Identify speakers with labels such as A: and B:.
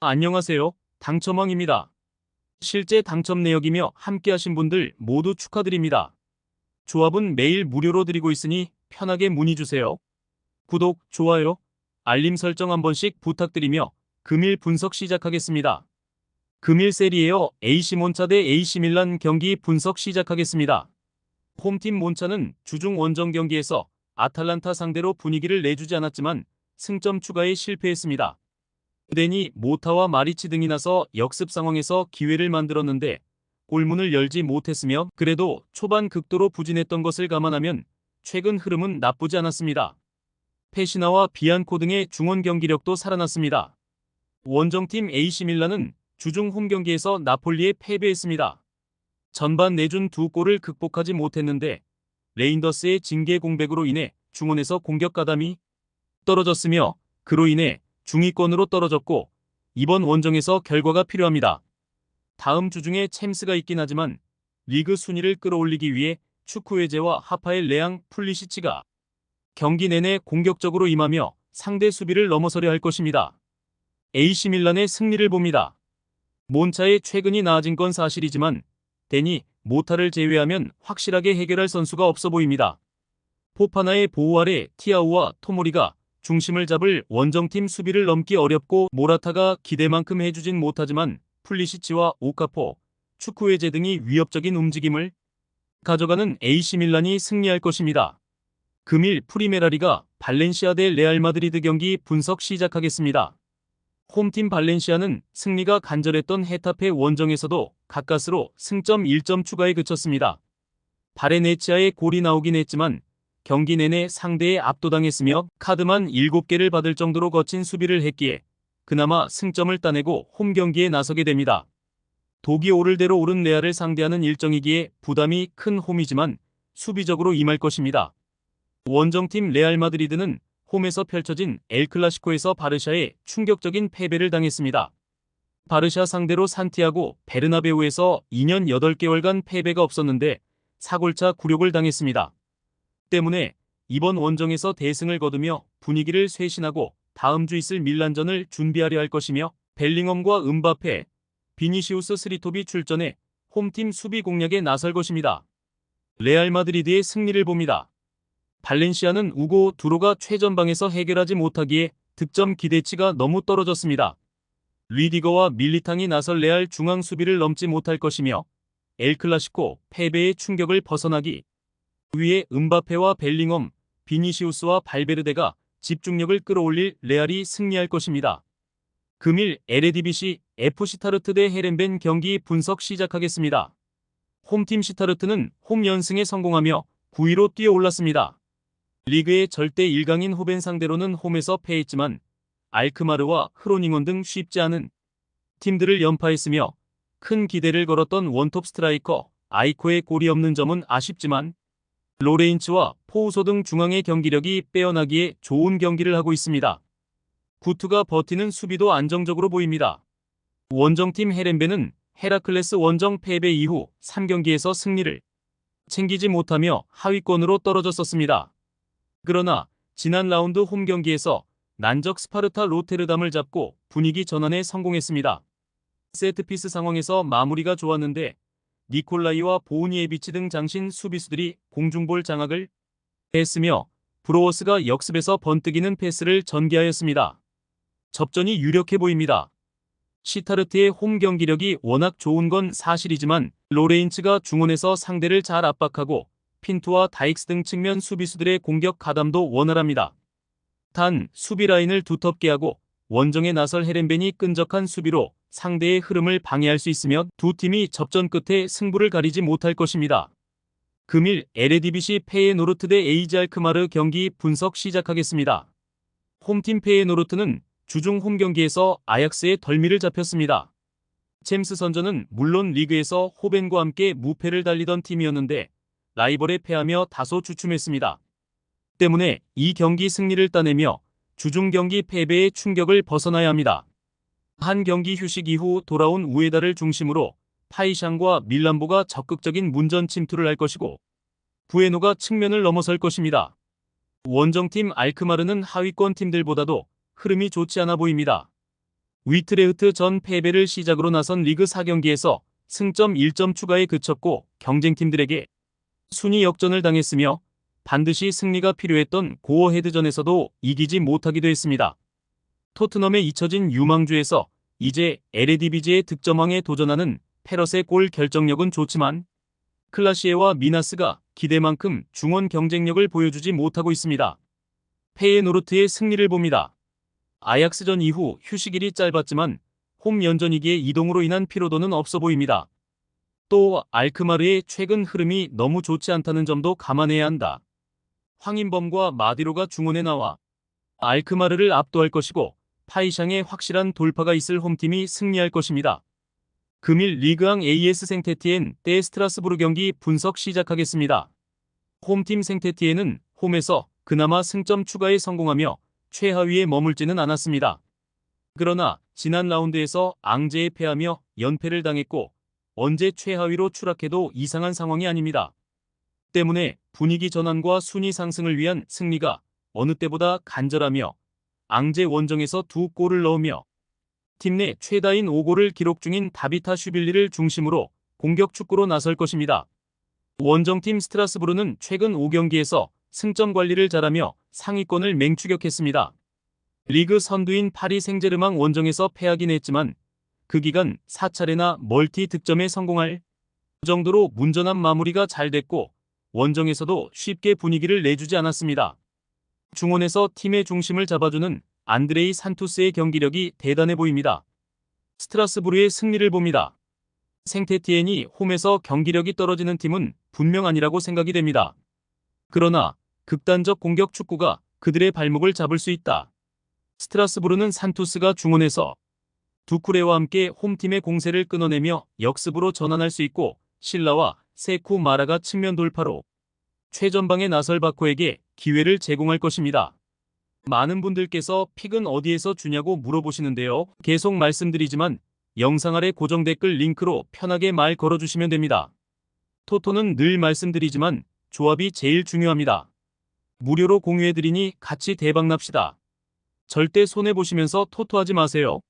A: 안녕하세요. 당첨왕입니다. 실제 당첨 내역이며 함께하신 분들 모두 축하드립니다. 조합은 매일 무료로 드리고 있으니 편하게 문의 주세요. 구독, 좋아요, 알림 설정 한 번씩 부탁드리며 금일 분석 시작하겠습니다. 금일 세리에어 AC 몬차 대 AC 밀란 경기 분석 시작하겠습니다. 홈팀 몬차는 주중 원정 경기에서 아탈란타 상대로 분위기를 내주지 않았지만 승점 추가에 실패했습니다. 데니 모타와 마리치 등이 나서 역습 상황에서 기회를 만들었는데 골문을 열지 못했으며 그래도 초반 극도로 부진했던 것을 감안하면 최근 흐름은 나쁘지 않았습니다. 페시나와 비안코 등의 중원 경기력도 살아났습니다. 원정팀 AC 밀란은 주중 홈 경기에서 나폴리에 패배했습니다. 전반 내준 두 골을 극복하지 못했는데 레인더스의 징계 공백으로 인해 중원에서 공격 가담이 떨어졌으며 그로 인해 중위권으로 떨어졌고 이번 원정에서 결과가 필요합니다. 다음 주 중에 챔스가 있긴 하지만 리그 순위를 끌어올리기 위해 축구회제와 하파엘 레앙 풀리시치가 경기 내내 공격적으로 임하며 상대 수비를 넘어서려 할 것입니다. AC 밀란의 승리를 봅니다. 몬차의 최근이 나아진 건 사실이지만 데니 모타를 제외하면 확실하게 해결할 선수가 없어 보입니다. 포파나의 보호 아래 티아우와 토모리가 중심을 잡을 원정팀 수비를 넘기 어렵고 모라타가 기대만큼 해주진 못하지만 풀리시치와 오카포, 축구회제 등이 위협적인 움직임을 가져가는 AC 밀란이 승리할 것입니다. 금일 프리메라리가 발렌시아 대 레알 마드리드 경기 분석 시작하겠습니다. 홈팀 발렌시아는 승리가 간절했던 헤타페 원정에서도 가까스로 승점 1점 추가에 그쳤습니다. 바레네치아의 골이 나오긴 했지만 경기 내내 상대에 압도당했으며 카드만 7개를 받을 정도로 거친 수비를 했기에 그나마 승점을 따내고 홈 경기에 나서게 됩니다. 독이 오를 대로 오른 레알을 상대하는 일정이기에 부담이 큰 홈이지만 수비적으로 임할 것입니다. 원정팀 레알 마드리드는 홈에서 펼쳐진 엘클라시코에서 바르샤에 충격적인 패배를 당했습니다. 바르샤 상대로 산티아고 베르나베우에서 2년 8개월간 패배가 없었는데 사골차 굴욕을 당했습니다. 때문에 이번 원정에서 대승을 거두며 분위기를 쇄신하고 다음 주 있을 밀란전을 준비하려 할 것이며 벨링엄과 은바페, 비니시우스 스리톱이 출전해 홈팀 수비 공략에 나설 것입니다. 레알 마드리드의 승리를 봅니다. 발렌시아는 우고 두로가 최전방에서 해결하지 못하기에 득점 기대치가 너무 떨어졌습니다. 리디거와 밀리탕이 나설 레알 중앙 수비를 넘지 못할 것이며 엘클라시코 패배의 충격을 벗어나기 위해 은바페와 벨링엄, 비니시우스와 발베르데가 집중력을 끌어올릴 레알이 승리할 것입니다. 금일 에레디비시 FC 타르트 대 헤렌벤 경기 분석 시작하겠습니다. 홈팀 시타르트는 홈 연승에 성공하며 9위로 뛰어올랐습니다. 리그의 절대 1강인 호벤 상대로는 홈에서 패했지만 알크마르와 흐로닝원 등 쉽지 않은 팀들을 연파했으며 큰 기대를 걸었던 원톱 스트라이커 아이코의 골이 없는 점은 아쉽지만 로레인츠와 포우소 등 중앙의 경기력이 빼어나기에 좋은 경기를 하고 있습니다. 구투가 버티는 수비도 안정적으로 보입니다. 원정팀 헤렌베는 헤라클레스 원정 패배 이후 3경기에서 승리를 챙기지 못하며 하위권으로 떨어졌었습니다. 그러나 지난 라운드 홈 경기에서 난적 스파르타 로테르담을 잡고 분위기 전환에 성공했습니다. 세트피스 상황에서 마무리가 좋았는데 니콜라이와 보우니에비치 등 장신 수비수들이 공중볼 장악을 했으며 브로워스가 역습에서 번뜩이는 패스를 전개하였습니다. 접전이 유력해 보입니다. 시타르트의 홈 경기력이 워낙 좋은 건 사실이지만 로레인츠가 중원에서 상대를 잘 압박하고 핀투와 다익스 등 측면 수비수들의 공격 가담도 원활합니다. 단 수비 라인을 두텁게 하고 원정에 나설 헤렌벤이 끈적한 수비로 상대의 흐름을 방해할 수 있으며 두 팀이 접전 끝에 승부를 가리지 못할 것입니다. 금일 에레디비시 페에노르트 대 에이지 알크마르 경기 분석 시작하겠습니다. 홈팀 페에노르트는 주중 홈 경기에서 아약스의 덜미를 잡혔습니다. 챔스 선전은 물론 리그에서 호벤과 함께 무패를 달리던 팀이었는데 라이벌에 패하며 다소 주춤했습니다. 때문에 이 경기 승리를 따내며 주중 경기 패배의 충격을 벗어나야 합니다. 한 경기 휴식 이후 돌아온 우에다를 중심으로 파이샹과 밀란보가 적극적인 문전 침투를 할 것이고 부에노가 측면을 넘어설 것입니다. 원정팀 알크마르는 하위권 팀들보다도 흐름이 좋지 않아 보입니다. 위트레흐트 전 패배를 시작으로 나선 리그 4경기에서 승점 1점 추가에 그쳤고 경쟁팀들에게 순위 역전을 당했으며 반드시 승리가 필요했던 고어 헤드전에서도 이기지 못하기도 했습니다. 토트넘에 잊혀진 유망주에서 이제 에레디비지의 득점왕에 도전하는 페럿의 골 결정력은 좋지만 클라시에와 미나스가 기대만큼 중원 경쟁력을 보여주지 못하고 있습니다. 페예노르트의 승리를 봅니다. 아약스전 이후 휴식일이 짧았지만 홈 연전이기에 이동으로 인한 피로도는 없어 보입니다. 또 알크마르의 최근 흐름이 너무 좋지 않다는 점도 감안해야 한다. 황인범과 마디로가 중원에 나와 알크마르를 압도할 것이고 파이샹의 확실한 돌파가 있을 홈팀이 승리할 것입니다. 금일 리그왕 AS 생테티엔 대 스트라스부르 경기 분석 시작하겠습니다. 홈팀 생테티엔은 홈에서 그나마 승점 추가에 성공하며 최하위에 머물지는 않았습니다. 그러나 지난 라운드에서 앙제에 패하며 연패를 당했고 언제 최하위로 추락해도 이상한 상황이 아닙니다. 때문에 분위기 전환과 순위 상승을 위한 승리가 어느 때보다 간절하며 앙제 원정에서 두 골을 넣으며 팀 내 최다인 5골을 기록 중인 다비타 슈빌리를 중심으로 공격 축구로 나설 것입니다. 원정팀 스트라스부르는 최근 5경기에서 승점 관리를 잘하며 상위권을 맹추격했습니다. 리그 선두인 파리 생제르망 원정에서 패하긴 했지만 그 기간 4차례나 멀티 득점에 성공할 정도로 문전한 마무리가 잘 됐고 원정에서도 쉽게 분위기를 내주지 않았습니다. 중원에서 팀의 중심을 잡아주는 안드레이 산투스의 경기력이 대단해 보입니다. 스트라스부르의 승리를 봅니다. 생테티엔이 홈에서 경기력이 떨어지는 팀은 분명 아니라고 생각이 됩니다. 그러나 극단적 공격 축구가 그들의 발목을 잡을 수 있다. 스트라스부르는 산투스가 중원에서 두쿠레와 함께 홈팀의 공세를 끊어내며 역습으로 전환할 수 있고 신라와 세쿠 마라가 측면 돌파로 최전방의 나설 바코에게 기회를 제공할 것입니다. 많은 분들께서 픽은 어디에서 주냐고 물어보시는데요. 계속 말씀드리지만 영상 아래 고정 댓글 링크로 편하게 말 걸어주시면 됩니다. 토토는 늘 말씀드리지만 조합이 제일 중요합니다. 무료로 공유해드리니 같이 대박납시다. 절대 손해보시면서 토토하지 마세요.